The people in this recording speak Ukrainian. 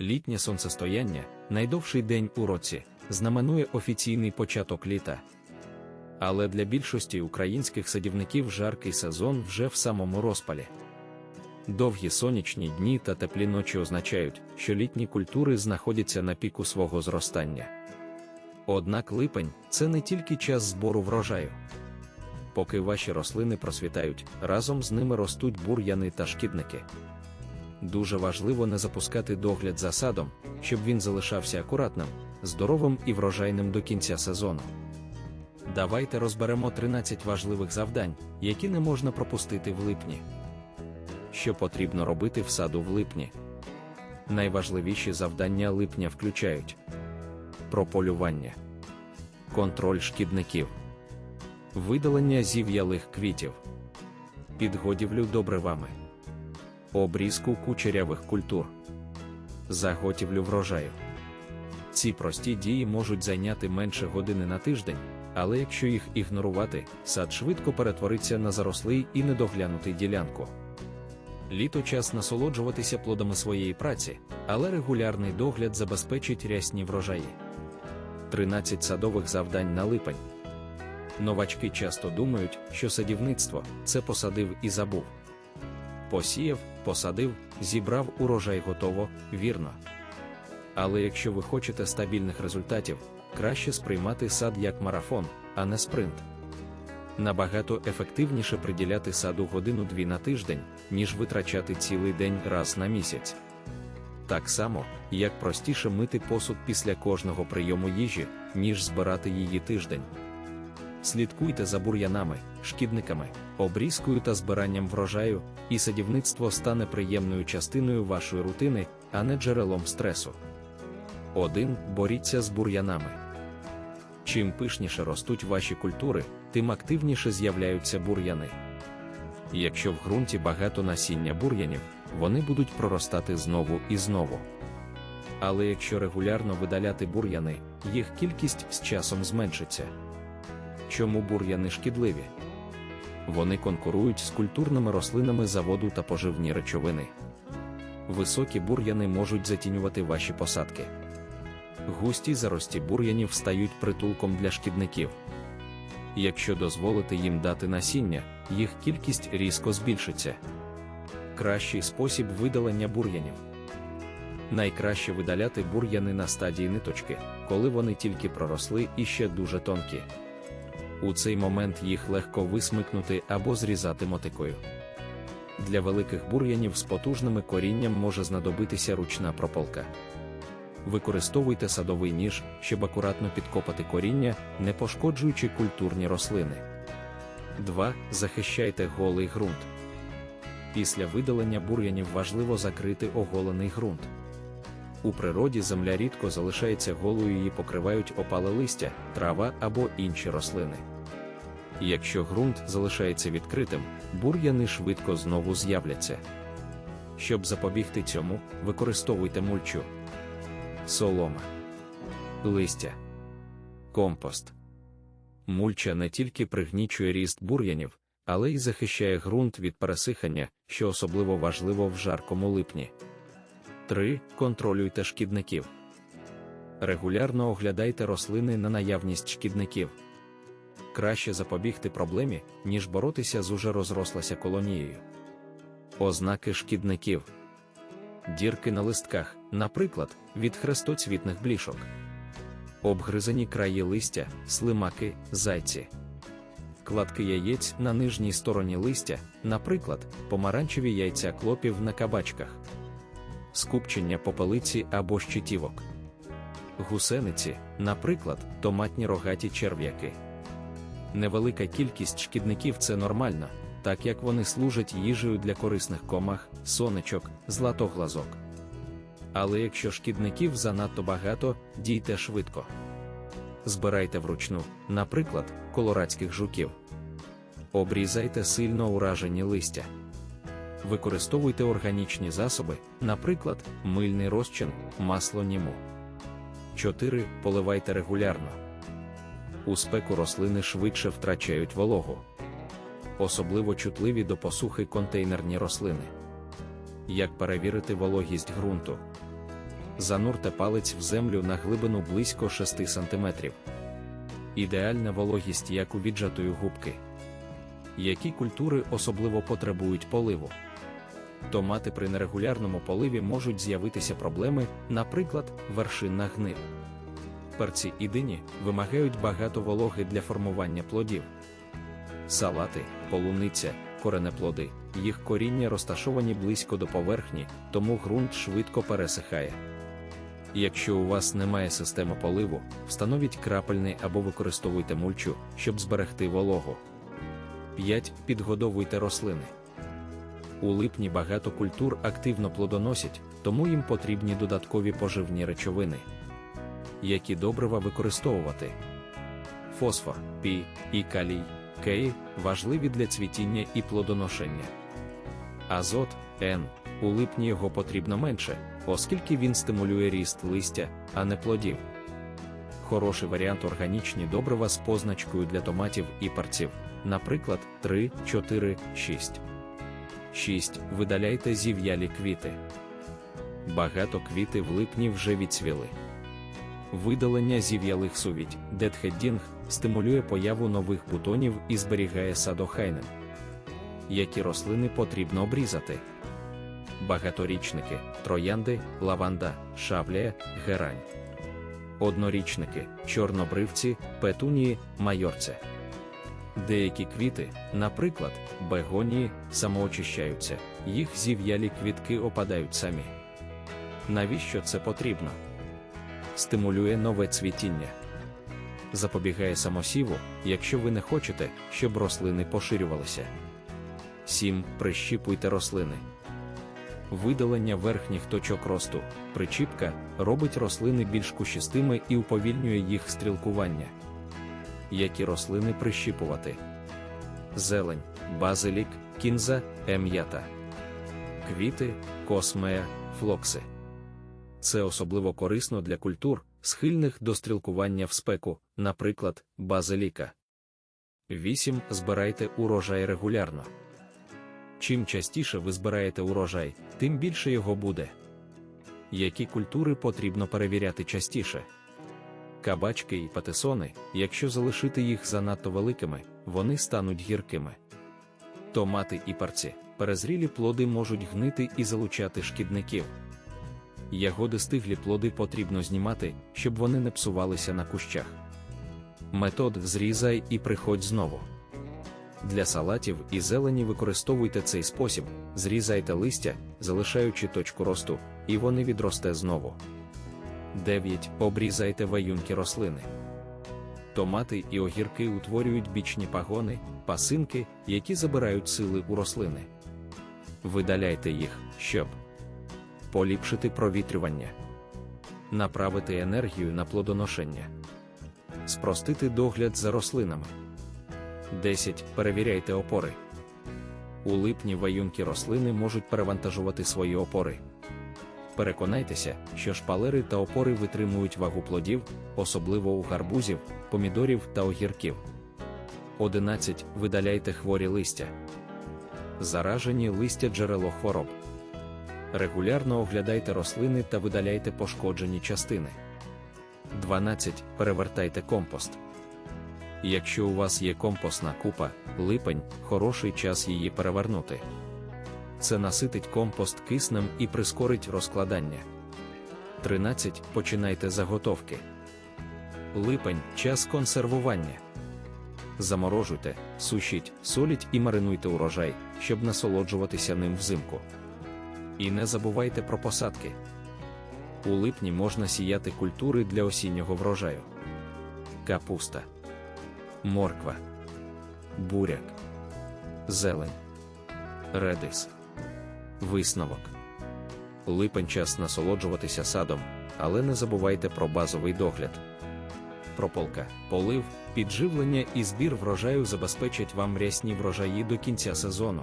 Літнє сонцестояння, найдовший день у році, знаменує офіційний початок літа. Але для більшості українських садівників жаркий сезон вже в самому розпалі. Довгі сонячні дні та теплі ночі означають, що літні культури знаходяться на піку свого зростання. Однак липень це не тільки час збору врожаю. Поки ваші рослини просвітають, разом з ними ростуть бур'яни та шкідники. Дуже важливо не запускати догляд за садом, щоб він залишався акуратним, здоровим і врожайним до кінця сезону. Давайте розберемо 13 важливих завдань, які не можна пропустити в липні. Що потрібно робити в саду в липні? Найважливіші завдання липня включають прополювання, контроль шкідників, видалення зів'ялих квітів, підгодівлю добривами, обрізку кучерявих культур, заготівлю врожаю. Ці прості дії можуть зайняти менше години на тиждень, але якщо їх ігнорувати, сад швидко перетвориться на зарослий і недоглянутий ділянку. Літо час насолоджуватися плодами своєї праці, але регулярний догляд забезпечить рясні врожаї. 13 садових завдань на липень. Новачки часто думають, що садівництво це посадив і забув. Посіяв, посадив, зібрав урожай готово, вірно. Але якщо ви хочете стабільних результатів, краще сприймати сад як марафон, а не спринт. Набагато ефективніше приділяти саду годину-дві на тиждень, ніж витрачати цілий день раз на місяць. Так само, як простіше мити посуд після кожного прийому їжі, ніж збирати її тиждень. Слідкуйте за бур'янами, шкідниками, обрізкою та збиранням врожаю, і садівництво стане приємною частиною вашої рутини, а не джерелом стресу. 1. Боріться з бур'янами. Чим пишніше ростуть ваші культури, тим активніше з'являються бур'яни. Якщо в ґрунті багато насіння бур'янів, вони будуть проростати знову і знову. Але якщо регулярно видаляти бур'яни, їх кількість з часом зменшиться. Чому бур'яни шкідливі? Вони конкурують з культурними рослинами за воду та поживні речовини. Високі бур'яни можуть затінювати ваші посадки. Густі зарості бур'янів стають притулком для шкідників. Якщо дозволити їм дати насіння, їх кількість різко збільшиться. Кращий спосіб видалення бур'янів. Найкраще видаляти бур'яни на стадії ниточки, коли вони тільки проросли і ще дуже тонкі. У цей момент їх легко висмикнути або зрізати мотикою. Для великих бур'янів з потужними корінням може знадобитися ручна прополка. Використовуйте садовий ніж, щоб акуратно підкопати коріння, не пошкоджуючи культурні рослини. 2. Захищайте голий ґрунт. Після видалення бур'янів важливо закрити оголений ґрунт. У природі земля рідко залишається голою, її покривають опале листя, трава або інші рослини. Якщо ґрунт залишається відкритим, бур'яни швидко знову з'являться. Щоб запобігти цьому, використовуйте мульчу, солома, листя, компост. Мульча не тільки пригнічує ріст бур'янів, але й захищає ґрунт від пересихання, що особливо важливо в жаркому липні. 3. Контролюйте шкідників. Регулярно оглядайте рослини на наявність шкідників. Краще запобігти проблемі, ніж боротися з уже розрослася колонією. Ознаки шкідників. Дірки на листках, наприклад, від хрестоцвітних блішок. Обгризані краї листя, слимаки, зайці. Кладки яєць на нижній стороні листя, наприклад, помаранчеві яйця клопів на кабачках скупчення попелиці або щитівок. Гусениці, наприклад, томатні рогаті черв'яки. Невелика кількість шкідників це нормально, так як вони служать їжею для корисних комах, сонечок, златоглазок. Але якщо шкідників занадто багато, дійте швидко. Збирайте вручну, наприклад, колорадських жуків. Обрізайте сильно уражені листя використовуйте органічні засоби, наприклад, мильний розчин, масло німу. 4. Поливайте регулярно. У спеку рослини швидше втрачають вологу. Особливо чутливі до посухи контейнерні рослини. Як перевірити вологість ґрунту? занурте палець в землю на глибину близько 6 см. Ідеальна вологість як у віджатої губки. Які культури особливо потребують поливу? Томати при нерегулярному поливі можуть з'явитися проблеми, наприклад, вершинна гниль. Перці і дині вимагають багато вологи для формування плодів. Салати, полуниця, коренеплоди, їх коріння розташовані близько до поверхні, тому ґрунт швидко пересихає. Якщо у вас немає системи поливу, встановіть крапельний або використовуйте мульчу, щоб зберегти вологу. 5. Підгодовуйте рослини. У липні багато культур активно плодоносять, тому їм потрібні додаткові поживні речовини. Які добрива використовувати? Фосфор, пі і калій, кеї важливі для цвітіння і плодоношення. Азот, Н. У липні його потрібно менше, оскільки він стимулює ріст листя, а не плодів. Хороший варіант органічні добрива з позначкою для томатів і парців, наприклад, 3, 4, 6. 6. Видаляйте зів'ялі квіти. Багато квіти в липні вже відцвіли. Видалення зів'ялих сувідь, детхеддінг, стимулює появу нових бутонів і зберігає садохайнен. Які рослини потрібно обрізати? Багаторічники, троянди, лаванда, шавлія, герань. Однорічники, чорнобривці, петунії, майорце. Деякі квіти, наприклад, бегонії, самоочищаються, їх зів'ялі квітки опадають самі. Навіщо це потрібно? Стимулює нове цвітіння. Запобігає самосіву, якщо ви не хочете, щоб рослини поширювалися. 7. Прищіпуйте рослини. Видалення верхніх точок росту, причіпка робить рослини більш кущистими і уповільнює їх стрілкування. Які рослини прищіпувати? Зелень, базилік, кінза, ем'ята. Квіти, космея, флокси. Це особливо корисно для культур, схильних до стрілкування в спеку, наприклад, базиліка. 8. Збирайте урожай регулярно. Чим частіше ви збираєте урожай, тим більше його буде. Які культури потрібно перевіряти частіше? Кабачки і патисони, якщо залишити їх занадто великими, вони стануть гіркими. Томати і парці, перезрілі плоди можуть гнити і залучати шкідників. Ягоди стиглі плоди потрібно знімати, щоб вони не псувалися на кущах. Метод зрізай і приходь знову. Для салатів і зелені використовуйте цей спосіб, зрізайте листя, залишаючи точку росту, і вони відросте знову. 9. Обрізайте ваюнки рослини. Томати і огірки утворюють бічні пагони, пасинки, які забирають сили у рослини. Видаляйте їх, щоб поліпшити провітрювання, направити енергію на плодоношення, спростити догляд за рослинами. 10. Перевіряйте опори. У липні ваюнки рослини можуть перевантажувати свої опори. Переконайтеся, що шпалери та опори витримують вагу плодів, особливо у гарбузів, помідорів та огірків. 11. Видаляйте хворі листя. Заражені листя джерело хвороб. Регулярно оглядайте рослини та видаляйте пошкоджені частини. 12. Перевертайте компост. Якщо у вас є компостна купа, липень хороший час її перевернути. Це наситить компост киснем і прискорить розкладання. 13. Починайте заготовки. Липень час консервування. Заморожуйте, сушіть, соліть і маринуйте урожай, щоб насолоджуватися ним взимку. І не забувайте про посадки. У липні можна сіяти культури для осіннього врожаю. Капуста, морква, буряк, зелень, редис. Висновок. Липень час насолоджуватися садом, але не забувайте про базовий догляд. Прополка, полив, підживлення і збір врожаю забезпечать вам рясні врожаї до кінця сезону.